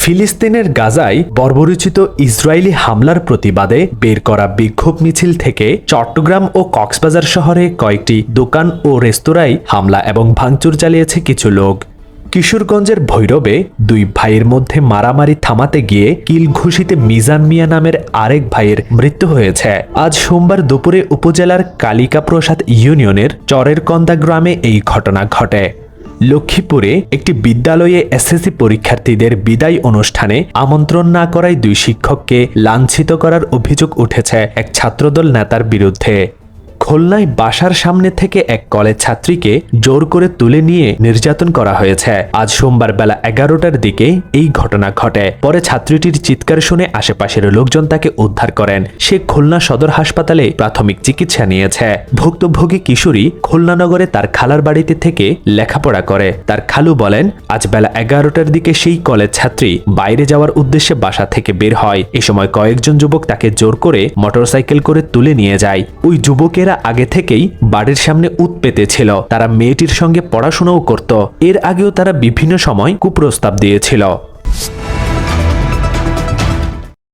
ফিলিস্তিনের গাজায় বর্বরোচিত ইসরায়েলি হামলার প্রতিবাদে বের করা বিক্ষোভ মিছিল থেকে চট্টগ্রাম ও কক্সবাজার শহরে কয়েকটি দোকান ও রেস্তোরাঁয় হামলা এবং ভাঙচুর চালিয়েছে কিছু লোক। কিশোরগঞ্জের ভৈরবে দুই ভাইয়ের মধ্যে মারামারি থামাতে গিয়ে কিল ঘুষিতে মিজান মিয়া নামের আরেক ভাইয়ের মৃত্যু হয়েছে। আজ সোমবার দুপুরে উপজেলার কালিকা প্রসাদ ইউনিয়নের চরের কন্দা গ্রামে এই ঘটনা ঘটে। লক্ষ্মীপুরে একটি বিদ্যালয়ে এসএসসি পরীক্ষার্থীদের বিদায় অনুষ্ঠানে আমন্ত্রণ না করায় দুই শিক্ষককে লাঞ্ছিত করার অভিযোগ উঠেছে এক ছাত্রদল নেতার বিরুদ্ধে। খুলনায় বাসার সামনে থেকে এক কলেজ ছাত্রীকে জোর করে তুলে নিয়ে নির্যাতন করা হয়েছে। আজ সোমবার বেলা এগারোটার দিকে এই ঘটনা ঘটে। পরে ছাত্রীটির চিৎকার শুনে আশেপাশের লোকজন তাকে উদ্ধার করেন। সে খুলনা সদর হাসপাতালে প্রাথমিক চিকিৎসা নিয়েছে। ভুক্তভোগী কিশোরী খুলনা নগরে তার খালার বাড়িতে থেকে লেখাপড়া করে। তার খালু বলেন, আজ বেলা এগারোটার দিকে সেই কলেজ ছাত্রী বাইরে যাওয়ার উদ্দেশ্যে বাসা থেকে বের হয়। এ সময় কয়েকজন যুবক তাকে জোর করে মোটরসাইকেল করে তুলে নিয়ে যায়। ওই যুবকেরা আগে থেকেই বাড়ির সামনে উত পেতেছিল। তারা মেয়েটির সঙ্গে পড়াশোনাও করত। এর আগেও তারা বিভিন্ন সময় কুপ্রস্তাব দিয়েছিল।